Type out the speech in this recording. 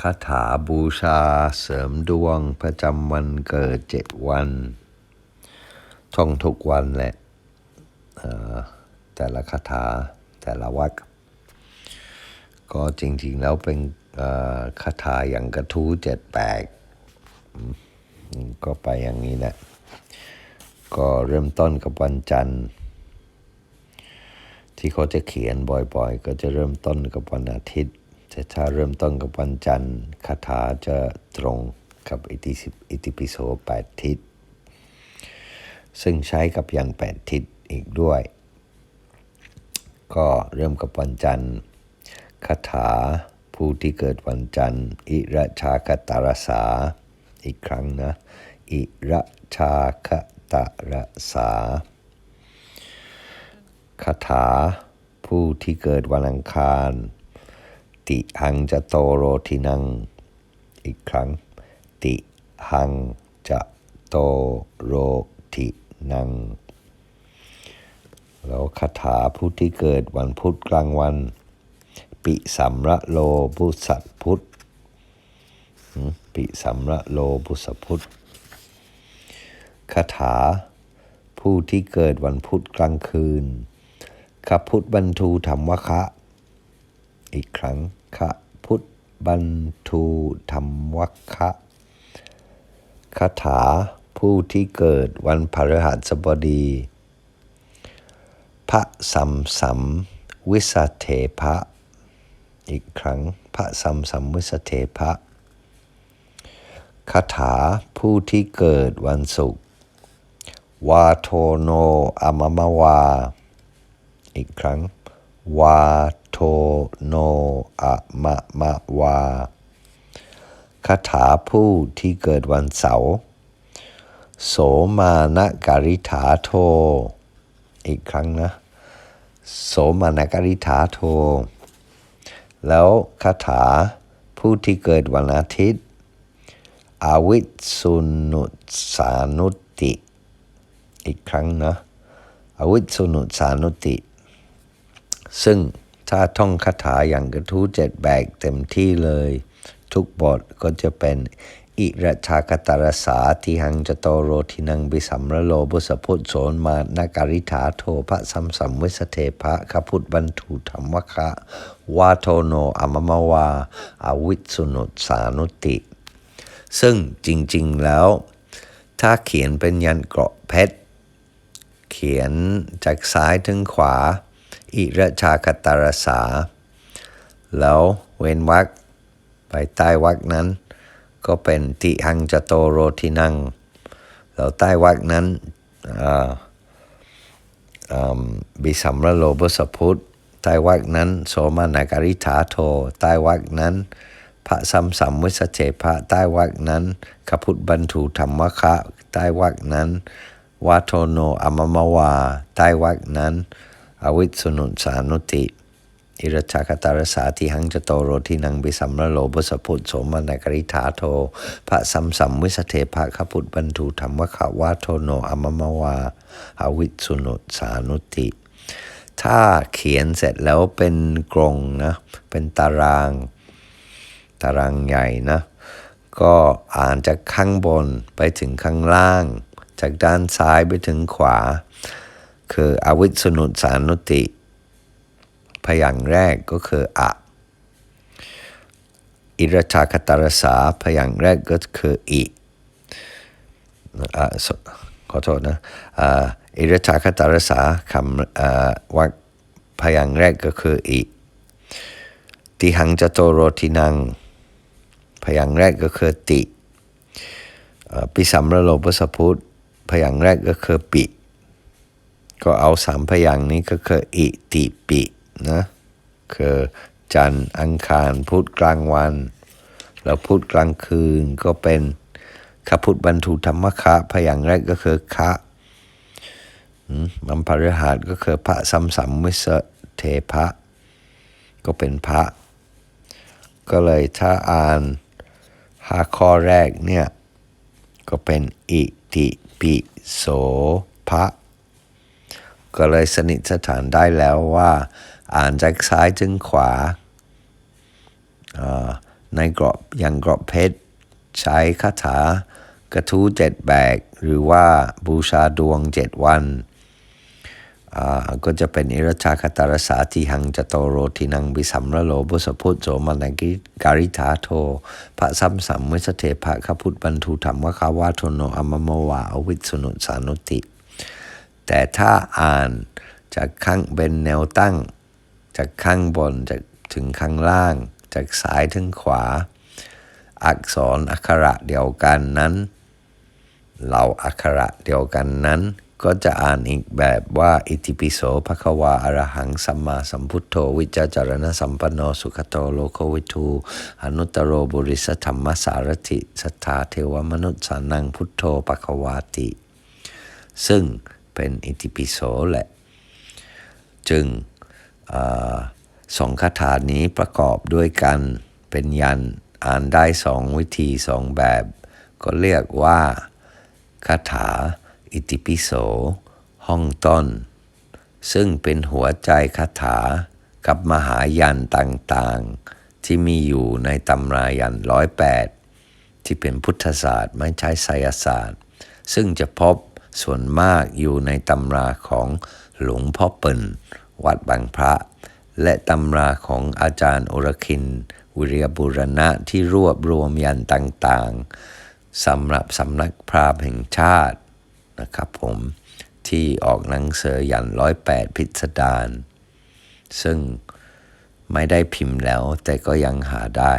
คาถาบูชาเสริมดวงประจำวันเกิดเจ็ดวันท่องทุกวันแหละแต่ละคาถาแต่ละวัดก็จริงๆแล้วเป็นคาถาอย่างกระทู้เจ็ดแปดก็ไปอย่างนี้แหละก็เริ่มต้นกับวันจันทร์ ที่เขาจะเขียนบ่อยๆ ก็จะเริ่มต้นกับวันอาทิตย์ แต่ถ้าเริ่มต้นกับวันจันทร์คาถาจะตรงกับอิติสิอิติปิโสแปดทิศ ซึ่งใช้กับยันแปดทิศอีกด้วย ก็เริ่มกับวันจันทร์คาถาผู้ที่เกิดวันจันทร์ อิระชาคตารสา อีกครั้งนะ อิระชาคตารสาคาถาผู้ที่เกิดวันอังคาร ติหังจะโตโรทินัง อีกครั้ง ติหังจะโตโรทินัง แล้วคาถาผู้ที่เกิดวันพุธกลางวัน ปิสัมระโลบุสัตพุทธปิสัมระโลบุสพุทธคาถา ผู้ที่เกิดวันพุธกลางคืนขพุทธบรรทูธรรมวคะ อีกครั้งขพุทธบรรทูธรรมวัคะคาถาผู้ที่เกิดวันพฤหัสบดี พระสัมสัมวิสเทพะ อีกครั้งพระสัมสัมวิสเทพะคาถาผู้ที่เกิดวันศุกร์วาโทโนอมมวา อีกครั้ง วา โทโนอะมะมะวาคาถาผู้ที่เกิดวันเสาร์โสมานการิถาโท อีกครั้งนะ โสมานการิถาโท แล้วคาถาผู้ที่เกิดวันอาทิตย์อวิสุนุสานุติ อีกครั้งนะอวิสสุนุสานุติ ซึ่ง ถ้าท่องคาถาอย่างกระทู้เจ็ดแบกเต็มที่เลย ทุกบทก็จะเป็นอิระชากตารสาทิหังจโตโรทินังบิสัมระโลบุสพุทธโสนมานาการิถาโทพระสัมสัมวิสเทพะขพุทธบรรทุธรรมคะวาโทโนอมมวาอาวิสุนุสานุติ ซึ่งจริง ๆ แล้ว ถ้าเขียนเป็นยันเกราะเพชร เขียนจากซ้ายถึงขวา อิระชากตารสา แล้วเว้นวรรคไปใต้วรรคนั้น ก็เป็นติหังจโตโรทินังแล้วใต้วรรคนั้นอ่าอืมบิสัมระโลบสพุทธใต้วรรคนั้น โสมานาการิถาโทใต้วรรคนั้นพระสัมสัมวิสเจพระใต้วรรคนั้นขพุทธบรรทุธรรมวคะใต้วรรคนั้นวาโทโนอมมวาใต้วรรคนั้น อวิสสุนุสานุติ อิรชากตารสาทิหังจโตโรทินังบิสัมระโลบุสพุทธโสมนกริธาโทพระสัมสัมวิสเทภะขพุทธบรรทุธรรมวคะวาโทโนอมมวาอวิสุนุสานุติ ถ้าเขียนเสร็จแล้วเป็นกรงนะ เป็นตาราง ตารางใหญ่นะ ก็อ่านจากข้างบนไปถึงข้างล่าง จากด้านซ้ายไปถึงขวา คืออวิสนุสานุติ พยางค์แรกก็คืออะ อิรชาคตารสาพยางค์แรกก็คืออิอ่าสขอโทษนะอ่าอิรชาคตารสาคำอ่าวักพยางค์แรกก็คืออิติหังจโตโรทินัง พยางค์แรกก็คือติ ปิสัมระโลปสพุทธพยางค์แรกก็คือปิ ก็เอาสามพยางนี้ก็คืออิติปินะคือจันทร์อังคารพุธกลางวัน แล้วพุธกลางคืนก็เป็นขพุทธบรรทุธรรมคะพยางแรกก็คือคะมันพฤหัสก็คือพระสัมสัมวิสเทพะ ก็เป็นพระ ก็เลยถ้าอ่านห้าข้อแรกเนี่ย ก็เป็นอิติปิโสภะ ก็เลยสนิทสถานได้แล้วว่า อ่านจากซ้ายถึงขวาอ่าในกรอบอย่างกรอบเพชร ใช้คาถากระทู้เจ็ดแบก หรือว่าบูชาดวงเจ็ดวันอ่าก็จะเป็นอิรชาคตารสาทีหังจโตโรทินังบิสัมระโลบุสพุทโสมานังกิการิธาโทพระสัมสัมมิสเทพะขพุทธบรรทุธรรมวคาวาโทโนอมโมวาอวิสสุนุสานุติ แต่ถ้าอ่านจากข้างเป็นแนวตั้ง จากข้างบนจากถึงข้างล่าง จากซ้ายถึงขวา อักษรอักขระเดียวกันนั้น เหล่าอักขระเดียวกันนั้น ก็จะอ่านอีกแบบว่า อิติปิโสภควาอรหังสัมมาสัมพุทโธวิจจารณสัมปันโนสุขโตโลกวิทูอนุตตรโรบุริสธรรมสารถิสัทธาเทวมนุษย์สานังพุทโธปควาติ ซึ่ง เป็นอิติปิโสแหละ จึงอสองคาถานี้ประกอบด้วยกันเป็นยันอ่านได้สองวิธีสองแบบ ก็เรียกว่าคาถาอิติปิโสห้องต้น ซึ่งเป็นหัวใจคาถากับมหายันต่างๆ ที่มีอยู่ในตำรายันร้อยแปดที่เป็นพุทธศาสตร์ไม่ใช่ไสยศาสตร์ ซึ่งจะพบ ส่วนมากอยู่ในตำราของหลวงพ่อเปิ่นวัดบางพระ และตำราของอาจารย์อรคิน วิริยบุรณะที่รวบรวมยันต่างๆสำหรับสำนักพราหมณ์แห่งชาตินะครับผมที่ออกหนังสือยันร้อยแปดพิสดารซึ่งไม่ได้พิมพ์แล้วแต่ก็ยังหาได้